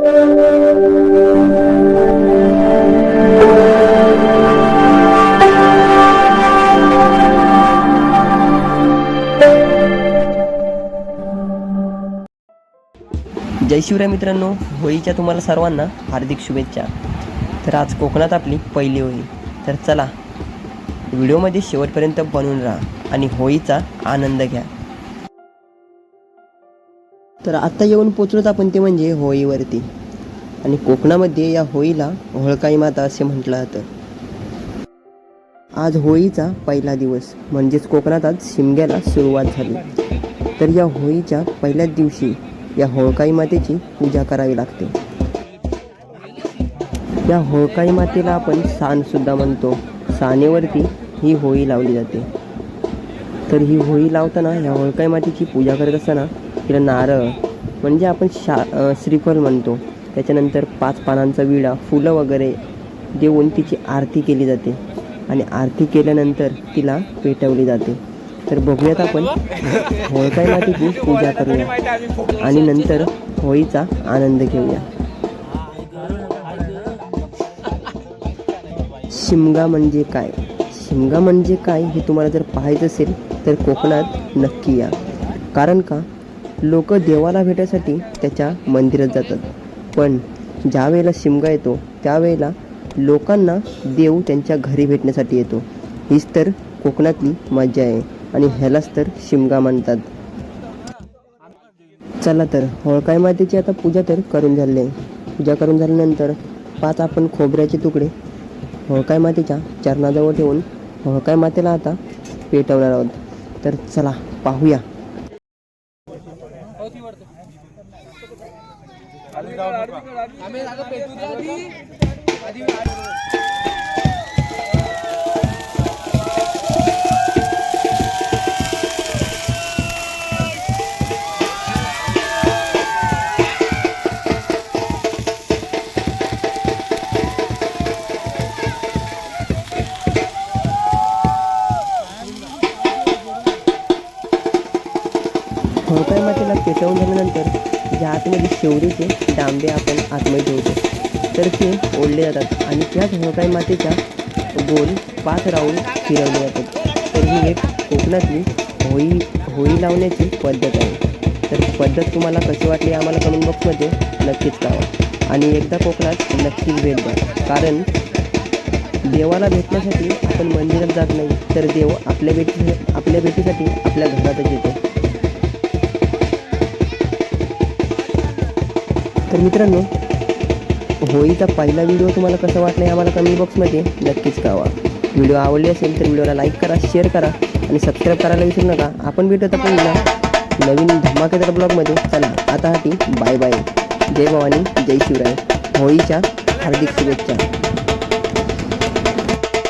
जय शिवराय मित्रांनो होळीच्या तुम्हाला सर्वांना हार्दिक शुभेच्छा. तर आज कोकणात आपली पहिली होळी. तर चला व्हिडिओमध्ये शेवटपर्यंत बनवून राहा आणि होळीचा आनंद घ्या. तर आत्ता येऊन पोचलोत आपण ते म्हणजे होळीवरती. आणि कोकणामध्ये या होळीला होळकाई माता असे म्हटलं जातं. आज होळीचा पहिला दिवस म्हणजेच कोकणात आज शिमग्याला सुरुवात झाली. तर या होळीच्या पहिल्याच दिवशी या होळकाई मातेची पूजा करावी लागते. या होळकाई मातेला आपण सानसुद्धा म्हणतो. सानेवरती ही होळी लावली जाते. तर ही होळी लावताना या होळकाई मातेची पूजा करत असताना तिला नारळ म्हणजे आपण शा श्रीफल म्हणतो. त्याच्यानंतर पाच पानांचा विडा फुलं वगैरे देऊन तिची आरती केली जाते. आणि आरती केल्यानंतर तिला पेटवली जाते. तर बघूयात आपण. होळकाई तिची पूजा करूया. आणि नंतर होळीचा आनंद घेऊया. शिमगा म्हणजे काय? शिमगा म्हणजे काय हे तुम्हाला जर पाहायचं असेल तर कोकणात नक्की या. कारण का? लोक देवाला भेटायसाठी त्याच्या मंदिरात जातात. पण ज्यावेळेला शिमगा येतो त्यावेळेला लोकांना देव त्यांच्या घरी भेटण्यासाठी येतो. हीच तर कोकणातली मजा आहे आणि ह्यालाच तर शिमगा म्हणतात. चला तर होळकाई मातेची आता पूजा तर करून झाली. आहे पूजा करून झाल्यानंतर पाच आपण खोबऱ्याचे तुकडे होळकाई मातेच्या चरणाजवळ ठेवून होळकाई मातेला आता पेटवणार आहोत. तर चला पाहूया. खाली जाऊ नका. आम्ही होळकाई मातेला पेटवून झाल्यानंतर ज्या आतमध्ये शेवरीचे डांबे आपण आतमध्ये ठेवतो. तर ते ओढले जातात आणि त्याच होळकाई मातेच्या गोल पाच राऊंड फिरवले जातात. तर ही एक कोकणातली होळी होळी लावण्याची पद्धत आहे. तर पद्धत तुम्हाला कशी वाटली आम्हाला कमेंट बॉक्समध्ये नक्कीच कळवा. आणि एकदा कोकणात नक्कीच भेट द्या. कारण देवाला भेटण्यासाठी आपण मंदिरात जात नाही तर देव आपल्या भेटी आपल्या भेटीसाठी आपल्या घरातच येतो. तर मित्रांनो होळीचा पहिला व्हिडिओ तुम्हाला कसा वाटला आहे आम्हाला कमेंट बॉक्समध्ये नक्कीच कळवा. व्हिडिओ आवडले असेल तर व्हिडिओला लाईक करा शेअर करा आणि सबस्क्राईब करायला विसरू नका. आपण भेटत आपण नवीन धमाकेदार ब्लॉगमध्ये चला आता हाती बाय बाय जय भवानी जय शिवराय. होळीच्या हार्दिक शुभेच्छा.